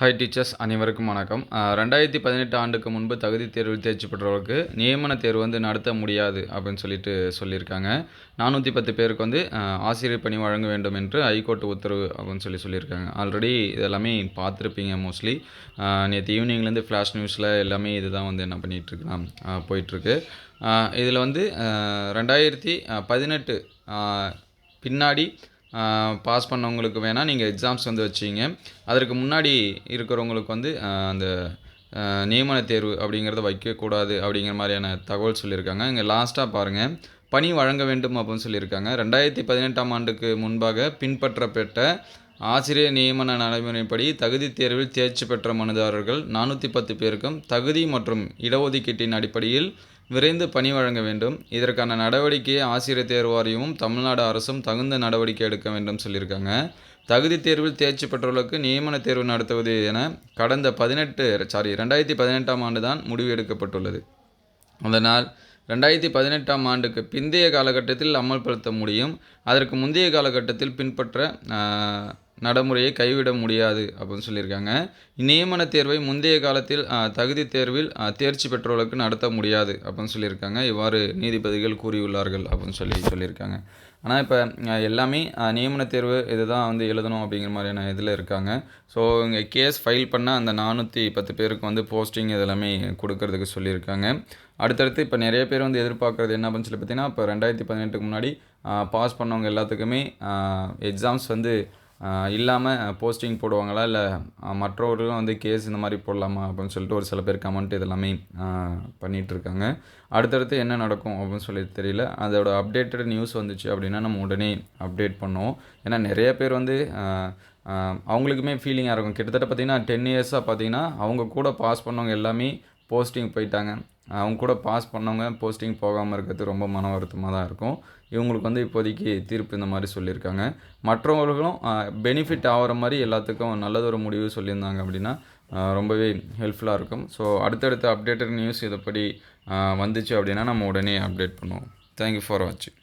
Hi teachers அனைவருக்கும் வணக்கம். ரெண்டாயிரத்தி பதினெட்டு ஆண்டுக்கு முன்பு தகுதி தேர்வில் தேர்ச்சி பெற்றவர்களுக்கு நியமன தேர்வு வந்து நடத்த முடியாது அப்படின்னு சொல்லிட்டு சொல்லியிருக்காங்க. நானூற்றி பத்து பேருக்கு வந்து ஆசிரியர் பணி வழங்க வேண்டும் என்று ஹைகோர்ட் உத்தரவு அப்படின்னு சொல்லி சொல்லியிருக்காங்க. ஆல்ரெடி இதெல்லாமே பார்த்துருப்பீங்க மோஸ்ட்லி நேற்று ஈவினிங்லேருந்து ஃப்ளாஷ் நியூஸில் எல்லாமே இதுதான் வந்து என்ன பண்ணிகிட்ருக்கலாம் போயிட்டுருக்கு. இதில் வந்து ரெண்டாயிரத்தி பதினெட்டு பின்னாடி பாஸ் பண்ணவங்களுக்கு வேணால் நீங்கள் எக்ஸாம்ஸ் வந்து வச்சிங்க. அதற்கு முன்னாடி இருக்கிறவங்களுக்கு வந்து அந்த நியமன தேர்வு அப்படிங்கிறத வைக்கக்கூடாது அப்படிங்கிற மாதிரியான தகவல் சொல்லியிருக்காங்க. இங்கே லாஸ்ட்டாக பாருங்கள் பணி வழங்க வேண்டும் அப்படின்னு சொல்லியிருக்காங்க. ரெண்டாயிரத்தி பதினெட்டாம் ஆண்டுக்கு முன்பாக பின்பற்றப்பட்ட ஆசிரியர் நியமன நடைமுறைப்படி தகுதி தேர்வில் தேர்ச்சி பெற்ற மனுதாரர்கள் நானூற்றி பத்து பேருக்கும் தகுதி மற்றும் இடஒதுக்கீட்டின் அடிப்படையில் விரைந்து பணி வழங்க வேண்டும். இதற்கான நடவடிக்கையை ஆசிரியர் தேர்வு வாரியமும் தமிழ்நாடு அரசும் தகுந்த நடவடிக்கை எடுக்க வேண்டும் சொல்லியிருக்காங்க. தகுதி தேர்வில் தேர்ச்சி பெற்றவர்களுக்கு நியமன தேர்வு நடத்துவது என கடந்த பதினெட்டு சாரி ரெண்டாயிரத்தி பதினெட்டாம் ஆண்டு தான் முடிவு எடுக்கப்பட்டுள்ளது. அதனால் ரெண்டாயிரத்தி பதினெட்டாம் ஆண்டுக்கு பிந்தைய காலகட்டத்தில் அமல்படுத்த முடியும். அதற்கு முந்தைய காலகட்டத்தில் பின்பற்ற நடைமுறையை கைவிட முடியாது அப்படின்னு சொல்லியிருக்காங்க. நியமன தேர்வை முந்தைய காலத்தில் தகுதி தேர்வில் தேர்ச்சி பெற்றவர்களுக்கு நடத்த முடியாது அப்படின்னு சொல்லியிருக்காங்க. இவ்வாறு நீதிபதிகள் கூறியுள்ளார்கள் அப்படின்னு சொல்லி சொல்லியிருக்காங்க. ஆனால் இப்போ எல்லாமே நியமன தேர்வு இதுதான் வந்து எழுதணும் அப்படிங்கிற மாதிரியான இதில் இருக்காங்க. ஸோ இங்கே கேஸ் ஃபைல் பண்ண அந்த நானூற்றி பத்து பேருக்கு வந்து போஸ்டிங் இதெல்லாமே கொடுக்கறதுக்கு சொல்லியிருக்காங்க. அடுத்தடுத்து இப்போ நிறைய பேர் வந்து எதிர்பார்க்குறது என்ன அப்படின்னு சொல்லி பார்த்தீங்கன்னா இப்போ ரெண்டாயிரத்தி பதினெட்டுக்கு முன்னாடி பாஸ் பண்ணவங்க எல்லாத்துக்குமே எக்ஸாம்ஸ் வந்து இல்லாமல் போஸ்டிங் போடுவாங்களா? இல்லை மற்றவர்களும் வந்து கேஸ் இந்த மாதிரி போடலாமா அப்படின்னு சொல்லிட்டு ஒரு சில பேர் கமெண்ட் இதெல்லாமே பண்ணிகிட்ருக்காங்க அடுத்தடுத்து என்ன நடக்கும் அப்படின்னு சொல்லி தெரியல. அதோட அப்டேட்டட் நியூஸ் வந்துச்சு அப்படின்னா நம்ம உடனே அப்டேட் பண்ணுவோம். ஏன்னா நிறைய பேர் வந்து அவங்களுக்குமே ஃபீலிங்காக இருக்கும். கிட்டத்தட்ட பார்த்தீங்கன்னா டென் இயர்ஸாக பார்த்தீங்கன்னா அவங்க கூட பாஸ் பண்ணவங்க எல்லாமே போஸ்டிங் போயிட்டாங்க. அவங்க கூட பாஸ் பண்ணவங்க போஸ்டிங் போகாமல் இருக்கிறது ரொம்ப மன வருத்தமாக தான் இருக்கும். இவங்களுக்கு வந்து இப்போதைக்கு தீர்ப்பு இந்த மாதிரி சொல்லியிருக்காங்க. மற்றவர்களும் பெனிஃபிட் ஆகிற மாதிரி எல்லாத்துக்கும் நல்லதொரு முடிவு சொல்லியிருந்தாங்க அப்படின்னா ரொம்பவே ஹெல்ப்ஃபுல்லாக இருக்கும். ஸோ அடுத்தடுத்த அப்டேட்டட் நியூஸ் இதைப்படி வந்துச்சு அப்படின்னா நம்ம உடனே அப்டேட் பண்ணுவோம். தேங்க்யூ ஃபார் வாட்சிங்